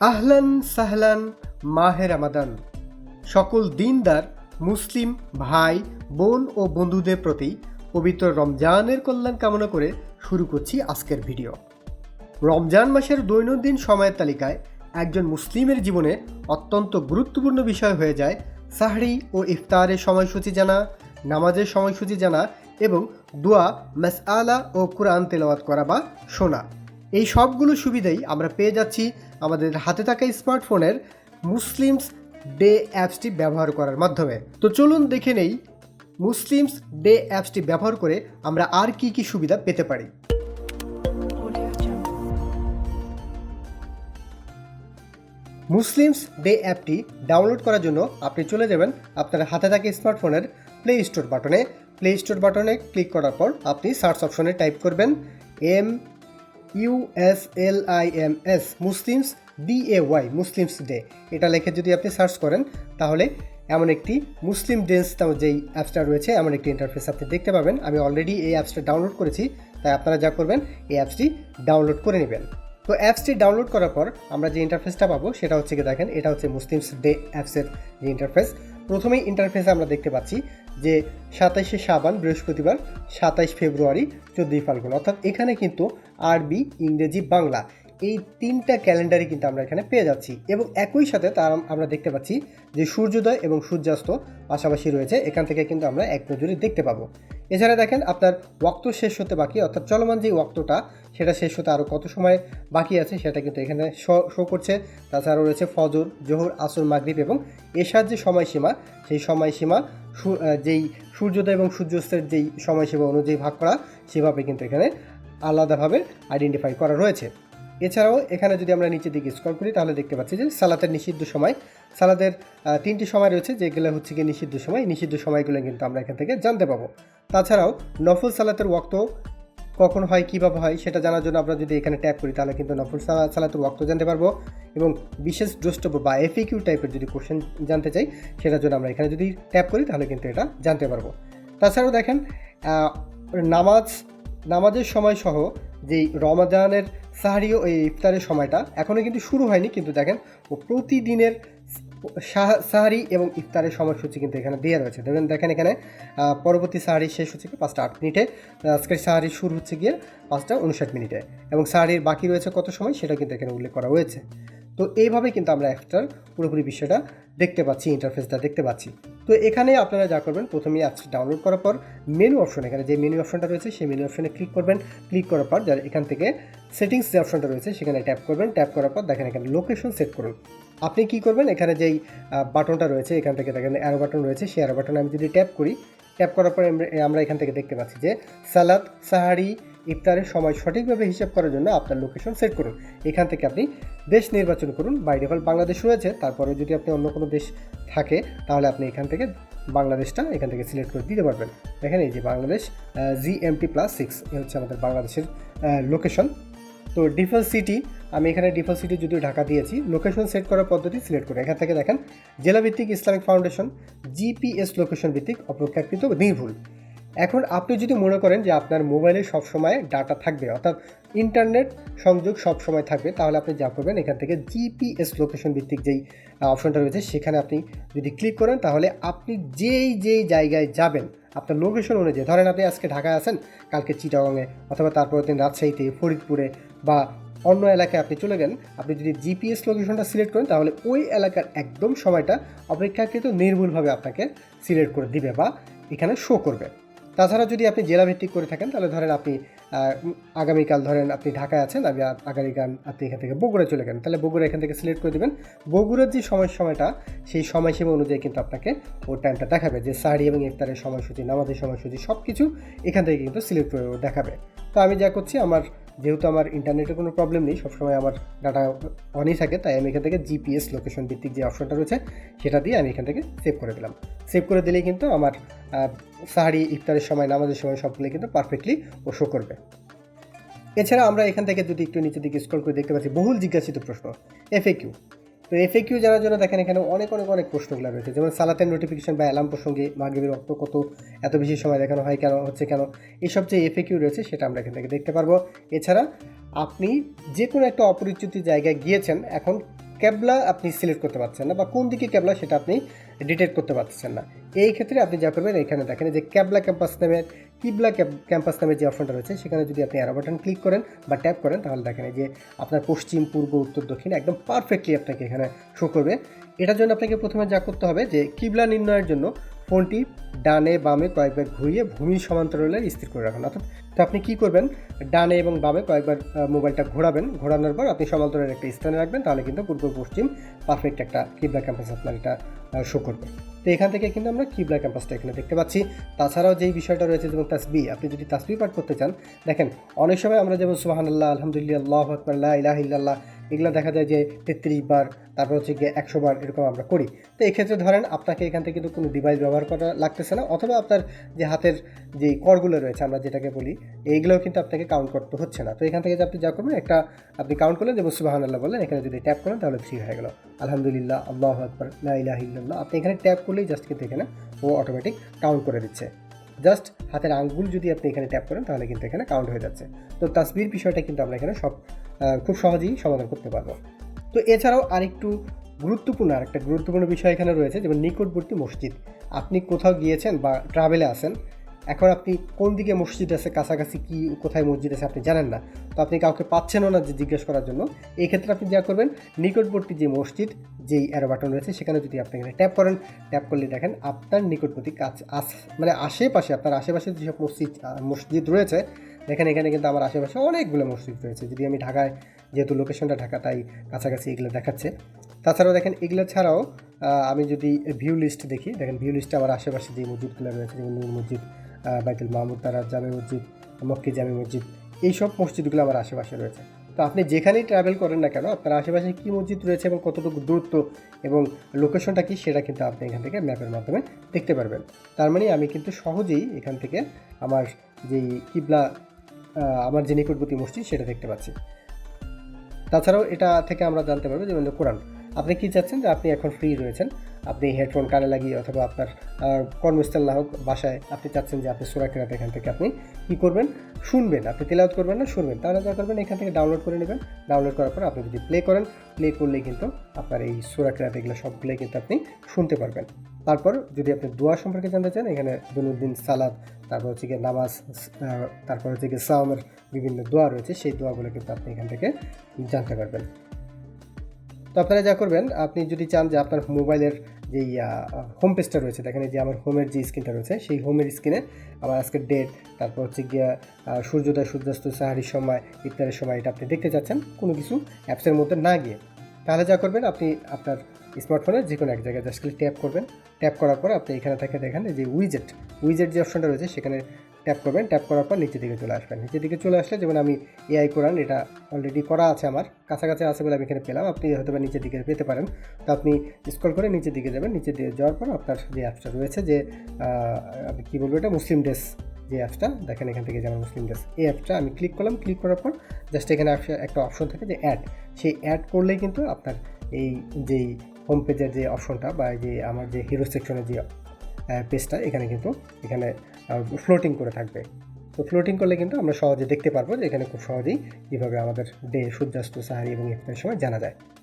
আহলান সাহলান মাহে রামাদান। সকল দিনদার, মুসলিম ভাই, বোন ও বন্ধুদের প্রতি পবিত্র রমজানের কল্যাণ কামনা করে শুরু করছি আজকের ভিডিও। রমজান মাসের দৈনন্দিন সময়ের তালিকায় একজন মুসলিমের জীবনে অত্যন্ত গুরুত্বপূর্ণ বিষয় হয়ে যায় সাহরি ও ইফতারের সময়সূচি জানা, নামাজের সময়সূচি জানা এবং দোয়া, মাসআলা ও কোরআন তেলাওয়াত করা বা শোনা। এই সবগুলো সুবিধাই আমরা পেয়ে যাচ্ছি আমাদের হাতে থাকা স্মার্টফোনের মুসলিমস ডে অ্যাপসটি ব্যবহার করার মাধ্যমে। তো চলুন দেখে নেই, মুসলিমস ডে অ্যাপসটি ব্যবহার করে আমরা আর কি কি সুবিধা পেতে পারি। মুসলিমস ডে অ্যাপটি ডাউনলোড করার জন্য আপনি চলে যাবেন আপনার হাতে থাকা স্মার্টফোনের প্লে স্টোর বাটনে। প্লে স্টোর বাটনে ক্লিক করার পর আপনি সার্চ অপশনে টাইপ করবেন M U S L I M S Muslims D A Y Muslims day এটা লেখে যদি আপনি সার্চ করেন, তাহলে এমন একটি মুসলিম ডেন্স যেই অ্যাপসটা রয়েছে, এমন একটি ইন্টারফেস আপনি দেখতে পাবেন। আমি অলরেডি এই অ্যাপসটা ডাউনলোড করেছি, তাই আপনারা যা করবেন, এই অ্যাপসটি ডাউনলোড করে নেবেন। তো অ্যাপসটি ডাউনলোড করার পর আমরা যে ইন্টারফেসটা পাবো, সেটা হচ্ছে কি দেখেন, এটা হচ্ছে মুসলিমস ডে অ্যাপসের যে ইন্টারফেস প্রথমেই ইন্টারফেসে আমরা দেখতে পাচ্ছি যে সাতাইশে সাবান বৃহস্পতিবার সাতাইশ ফেব্রুয়ারি চোদ্দই ফাল্গুন। অর্থাৎ এখানে কিন্তু আরবি, ইংরেজি, বাংলা এই তিনটা ক্যালেন্ডারই কিন্তু আমরা এখানে পেয়ে যাচ্ছি। এবং একই সাথে তার আমরা দেখতে পাচ্ছি যে সূর্যোদয় এবং সূর্যাস্ত পাশাপাশি রয়েছে। এখান থেকে কিন্তু আমরা এক নজরে দেখতে পাবো। এছাড়া দেখেন, আপনার ওয়াক্ত শেষ হতে বাকি, অর্থাৎ চলমান যে ওয়াক্তটা, সেটা শেষ হতে আরও কত সময় বাকি আছে, সেটা কিন্তু এখানে শো করছে। তাছাড়াও রয়েছে ফজর, জোহর, আসর, মাগরিব এবং এশার যে সময়সীমা, সেই সময়সীমা যেই সূর্যোদয় এবং সূর্যাস্তের যেই সময়সীমা অনুযায়ী ভাগ করা, সেভাবে কিন্তু এখানে আলাদাভাবে আইডেন্টিফাই করা রয়েছে। এছাড়াও এখানে যদি আমরা নিচের দিকে স্ক্রল করি, তাহলে দেখতে পাচ্ছি যে সালাতের নিষিদ্ধ সময়, সালাদের তিনটি সময় রয়েছে, যেগুলো হচ্ছে গিয়ে নিষিদ্ধ সময়। নিষিদ্ধ সময়গুলো কিন্তু আমরা এখান থেকে জানতে পাবো। তাছাড়াও নফল সালাতের ওয়াক্ত কখন হয়, কীভাবে হয়, সেটা জানার জন্য আমরা যদি এখানে ট্যাপ করি, তাহলে কিন্তু নফল সালা- সালাতের ওয়াক্ত জানতে পারব। এবং বিশেষ দ্রষ্টব্য বা এফিকিউ টাইপের যদি কোশ্চেন জানতে চাই, সেটার জন্য আমরা এখানে যদি ট্যাপ করি, তাহলে কিন্তু এটা জানতে পারব। তাছাড়াও দেখেন নামাজ, নামাজের সময় সহ যেই রমাদানের সাহারি ও এই ইফতারের সময়টা এখনও কিন্তু শুরু হয়নি, কিন্তু দেখেন, ও প্রতিদিনের সাহা- সাহারি এবং ইফতারের সময়সূচি কিন্তু এখানে দেওয়া রয়েছে। দেখেন দেখেন এখানে পরবর্তী সাহারি শেষ হচ্ছে কি পাঁচটা আট মিনিটে। আজকের সাহারি শুরু হচ্ছে গিয়ে পাঁচটা উনষাট মিনিটে এবং সাহারির বাকি রয়েছে কত সময় সেটা কিন্তু এখানে উল্লেখ করা হয়েছে। তো এইভাবে কিন্তু আমরা একটার পুরোপুরি বিষয়টা দেখতে পাচ্ছি ইন্টারফেসটা দেখতে পাচ্ছি। তো এখানে আপনারা যা করবেন, প্রথমেই অ্যাপসটা ডাউনলোড করার পর মেনু অপশন এখানে যে মেনু অপশনটা রয়েছে, সেই মেনু অপশনে ক্লিক করবেন। ক্লিক করার পর যার এখান থেকে সেটিংস যে অপশনটা রয়েছে, সেখানে ট্যাপ করবেন। ট্যাপ করার পর দেখেন এখানে লোকেশন সেট করুন। আপনি কি করবেন? এখানে যেই বাটনটা রয়েছে, এখান থেকে দেখেন অ্যারো বাটন রয়েছে, সেই অ্যারো বাটনে আমি যদি ট্যাপ করি ট্যাপ করার পর আমরা এখান থেকে দেখতে পাচ্ছি যে সালাদ, সাহারি ইফতারের সময় সঠিকভাবে হিসাব করার জন্য আপনার লোকেশন সেট করুন। এখান থেকে আপনি দেশ নির্বাচন করুন। বাই ডিফল্ট বাংলাদেশ রয়েছে। তারপরে যদি আপনি অন্য কোনো দেশ থাকে, তাহলে আপনি এখান থেকে বাংলাদেশটা এখান থেকে সিলেক্ট করে দিতে পারবেন। দেখেন এই যে বাংলাদেশ জিএমটি প্লাস সিক্স এ হচ্ছে আমাদের বাংলাদেশের লোকেশন তো ডিফল্ট সিটি আমি এখানে ডিফল্ট সিটি যদিও ঢাকা দিয়েছি লোকেশন সেট করার পদ্ধতি সিলেক্ট করে এখান থেকে দেখেন, জেলাভিত্তিক ইসলামিক ফাউন্ডেশন জিপিএস লোকেশন ভিত্তিক অপেক্ষাকৃত নির্ভুল। এখন আপনি যদি মনে করেন যে আপনার মোবাইলে সবসময় ডাটা থাকবে, অর্থাৎ ইন্টারনেট সংযোগ সবসময় থাকবে, তাহলে আপনি যা করবেন, এখান থেকে জিপিএস লোকেশন ভিত্তিক যেই অপশনটা রয়েছে, সেখানে আপনি যদি ক্লিক করেন, তাহলে আপনি যেই যেই জায়গায় যাবেন, আপনার লোকেশন অনুযায়ী, ধরেন আপনি আজকে ঢাকায় আছেন, কালকে চিটাগংয়ে অথবা তারপরের দিন রাজশাহীতে, ফরিদপুরে বা অন্য এলাকায় আপনি চলে গেলেন, আপনি যদি জিপিএস লোকেশনটা সিলেক্ট করেন, তাহলে ওই এলাকার একদম সময়টা অপেক্ষাকৃত নির্ভুলভাবে আপনাকে সিলেক্ট করে দিবে বা এখানে শো করবে। তাছাড়া যদি আপনি জেলাভিত্তিক করে থাকেন, তাহলে ধরেন আপনি আগামীকাল ধরেন আপনি ঢাকায় আছেন আমি আগামীকাল আপনি এখান থেকে বগুড়া চলে গেলেন, তাহলে বগুড়া এখান থেকে সিলেক্ট করে দেবেন। বগুড়ার যে সময় সময়টা, সেই সময়সীমা অনুযায়ী কিন্তু আপনাকে ওর টাইমটা দেখাবে যে সাহারি এবং ইফতারের সময়সূচি, নামাজের সময়সূচি সব কিছু এখান থেকে কিন্তু সিলেক্ট করে দেখাবে। তো আমি যা করছি, আমার যেহেতু আমার ইন্টারনেটের কোনো প্রবলেম নেই, সবসময় আমার ডাটা অনই থাকে, তাই আমি এখান থেকে জিপিএস লোকেশন ভিত্তিক যে অপশনটা রয়েছে, সেটা দিয়ে আমি এখান থেকে সেভ করে দিলাম। সেভ করে দিলেই কিন্তু আমার সাহারি, ইফতারের সময়, নামাজের সময় সবগুলো কিন্তু পারফেক্টলি ও শো করবে। এছাড়া আমরা এখান থেকে যদি একটু নিচের দিকে স্ক্রল করে দেখতে পাচ্ছি, বহুল জিজ্ঞাসিত প্রশ্ন এফএকিউ তো এফএকিউ জানার জন্য দেখেন এখানে অনেক অনেক অনেক প্রশ্নগুলো রয়েছে। যেমন সালাতের নোটিফিকেশন বা অ্যালার্ম প্রসঙ্গে মাগিবের রক্ত কত, এত বেশি সময় দেখানো হয় কেন, হচ্ছে কেন এইসব যে এফএকিউ রয়েছে সেটা আমরা এখান থেকে দেখতে পারব। এছাড়া আপনি যে কোনো একটা অপরিচিত জায়গায় গিয়েছেন, এখন ক্যাবলা আপনি সিলেক্ট করতে পারছেন না বা কোন দিকে ক্যাবলা সেটা আপনি ডিটেক্ট করতে পারছেন না। এই ক্ষেত্রে আপনি যা করবেন, এখানে দেখেন যে ক্যাবলা ক্যাম্পাস নামের কিবলা ক্যাম্পাস নামের যে অপশনটা রয়েছে, সেখানে যদি আপনি অ্যারো বাটন ক্লিক করেন বা ট্যাপ করেন, তাহলে দেখেন যে আপনার পশ্চিম, পূর্ব, উত্তর, দক্ষিণ একদম পারফেক্টলি আপনাকে এখানে শো করবে। এটার জন্য আপনাকে প্রথমে যা করতে হবে যে কিবলা নির্ণয়ের জন্য ফোনটি ডানে বামে কয়েকবার ঘুরিয়ে ভূমি সমান্তরালে স্থির করে রাখুন। অর্থাৎ, তো আপনি কী করবেন? ডানে এবং বামে কয়েকবার মোবাইলটা ঘোরাবেন। ঘোরানোর পর আপনি সমান্তরালের একটা স্থানে রাখবেন, তাহলে কিন্তু পূর্ব পশ্চিম পারফেক্ট একটা কিবলা ক্যাম্পাস আপনার এটা শো করবে। তো এখান থেকে কিন্তু আমরা কিবলা ক্যাম্পাসটা এখানে দেখতে পাচ্ছি। তাছাড়াও যেই বিষয়টা রয়েছে যেমন তাসবি আপনি যদি তাসবি পাঠ করতে চান, দেখেন, অনেক সময় আমরা যেমন আলহামদুলিল্লাহ, আল্লাহ আকবর ইলাহ ইল্লাল্লাহ এগুলো দেখা যায় যে তেত্রিশ বার, তারপর হচ্ছে গিয়ে একশো বার এরকম আমরা করি। তো এক্ষেত্রে ধরেন আপনাকে এখান থেকে কিন্তু কোনো ডিভাইস ব্যবহার করা লাগতেছে না, অথবা আপনার যে হাতের যে করগুলো রয়েছে আমরা যেটাকে বলি, এইগুলোও কিন্তু আপনাকে কাউন্ট করতে হচ্ছে না। তো এখান থেকে যে আপনি যা করবেন, একটা আপনি কাউন্ট করলেন, যেমন সুবাহান আল্লাহ বললেন, এখানে যদি ট্যাপ করেন তাহলে থ্রি হয়ে গেল। আলহামদুলিল্লাহ, আল্লাহ আকবর ইলাহ ইল্লাল্লাহ। আপনি এখানে ট্যাপ করলেই জাস্ট কিন্তু এখানে ও অটোমেটিক কাউন্ট করে দিচ্ছে। জাস্ট হাতের আঙ্গুল যদি আপনি এখানে ট্যাপ করেন, তাহলে কিন্তু এখানে কাউন্ট হয়ে যাচ্ছে। তো তাসবির বিষয়টা কিন্তু আমরা এখানে সব খুব সহজেই সমাধান করতে পারব। তো এছাড়াও আরেকটু গুরুত্বপূর্ণ, আরেকটা গুরুত্বপূর্ণ বিষয় এখানে রয়েছে, যেমন নিকটবর্তী মসজিদ। আপনি কোথাও গিয়েছেন বা ট্রাভেলে আছেন, এখন আপনি কোন দিকে মসজিদ আছে, কাছাকাছি কি, কোথায় মসজিদ আছে আপনি জানেন না। তো আপনি কাউকে পাচ্ছেনও না যে জিজ্ঞেস করার জন্য। এই ক্ষেত্রে আপনি যা করবেন, নিকটবর্তী যে মসজিদ, যেই অ্যারো বাটন রয়েছে, সেখানে যদি আপনি এখানে ট্যাপ করেন ট্যাপ করলে দেখেন আপনার নিকটবর্তী কাছ আস মানে আশেপাশে, আপনার আশেপাশে যেসব মসজিদ মসজিদ রয়েছে দেখেন এখানে কিন্তু আমার আশেপাশে অনেকগুলো মসজিদ রয়েছে। যদি আমি ঢাকায়, যেহেতু লোকেশনটা ঢাকা, তাই কাছাকাছি এগুলো দেখাচ্ছে। তাছাড়াও দেখেন, এগুলো ছাড়াও আমি যদি ভিউ লিস্ট দেখি, দেখেন ভিউ লিস্টে আমার আশেপাশে যে মসজিদগুলো রয়েছে, যেমন নূর মসজিদ বাইতুল মাহমুদ, তারা জামে মসজিদ, মক্কি জামে মসজিদ, এইসব মসজিদগুলো আমার আশেপাশে রয়েছে। তো আপনি যেখানেই ট্রাভেল করেন না কেন, আপনার আশেপাশে কী মসজিদ রয়েছে এবং কতটুকু দূরত্ব এবং লোকেশনটা কী, সেটা কিন্তু আপনি এখান থেকে ম্যাপের মাধ্যমে দেখতে পারবেন। তার মানে আমি কিন্তু সহজেই এখান থেকে আমার যেই কিবলা আমার যে নিকটবর্তী মসজিদ সেটা দেখতে পাচ্ছি। তাছাড়াও এটা থেকে আমরা জানতে পারব যে কোরআন, আপনি কি চাচ্ছেন যে আপনি এখন ফ্রি রয়েছেন? আপনি হেডফোন কানে লাগিয়ে অথবা আপনার কর্মস্থল না হোক, বাসায় আপনি চাচ্ছেন যে আপনি সুরা কেরাত এখান থেকে আপনি কী করবেন? শুনবেন। আপনি তেলাওয়াত করবেন না, শুনবেন। তাহলে যা করবেন, এখান থেকে ডাউনলোড করে নেবেন। ডাউনলোড করার পর আপনি যদি প্লে করেন প্লে করলেই কিন্তু আপনার এই সুরা কেরাত এগুলো সবগুলোই কিন্তু আপনি শুনতে পারবেন। তারপর যদি আপনি দোয়া সম্পর্কে জানতে চান, এখানে দিন সালাদ তারপর হচ্ছে গিয়ে নামাজ তারপর হচ্ছে গিয়ে সাওমের বিভিন্ন দোয়া রয়েছে, সেই দোয়াগুলো কিন্তু আপনি এখান থেকে জানতে পারবেন। তো আপনারা যা করবেন, আপনি যদি চান যে আপনার মোবাইলের যেই হোম পেজটা রয়েছে, দেখেন যে আমার হোমের যে স্ক্রিনটা রয়েছে, সেই হোমের স্ক্রিনে আমার আজকের ডেট তারপর হচ্ছে গিয়ে সূর্যোদয়, সূর্যাস্ত সাহারির সময় ইত্যাদির সময়, এটা আপনি দেখতে চাচ্ছেন, কোনো কিছু অ্যাপসের মধ্যে না গিয়ে। তাহলে যা করবেন, আপনি আপনার স্মার্টফোনের যে কোনো এক জায়গায় জাস্ট খালি ট্যাপ করবেন। ট্যাপ করার পর আপনি এখানে থেকে দেখেন যে উইজেট উইজেট যে অপশনটা রয়েছে, সেখানে ট্যাপ করবেন ট্যাপ করার পর নিচের দিকে চলে আসবেন। নিচের দিকে চলে আসলে যেমন আমি এআই কোরআন এটা অলরেডি করা আছে আমার, কাছাকাছি আছে বলে আমি এখানে পেলাম, আপনি হয়তো বা নিচের দিকে পেতে পারেন। তো আপনি স্ক্রল করে নিচের দিকে যাবেন, নিচের দিকে যাওয়ার পর আপনার যে অ্যাপসটা রয়েছে যে আমি কী বলব এটা? মুসলিম ড্রেস যে অ্যাপসটা দেখেন এখান থেকে যেমন মুসলিম ড্রেস এই অ্যাপসটা আমি ক্লিক করলাম ক্লিক করার পর জাস্ট এখানে একটা অপশন থাকে যে অ্যাড সেই অ্যাড করলেই কিন্তু আপনার এই যেই হোম পেজের যে অপশনটা বা যে আমার যে হিরো সেকশনের যে পেজটা এখানে কিন্তু, এখানে ফ্লোটিং করে থাকবে। তো ফ্লোটিং করলে কিন্তু আমরা সহজে দেখতে পারব যে এখানে খুব সহজেই কীভাবে আমাদের ডে সূর্যাস্ত, সাহারি এবং ইফতারের সময় জানা যায়।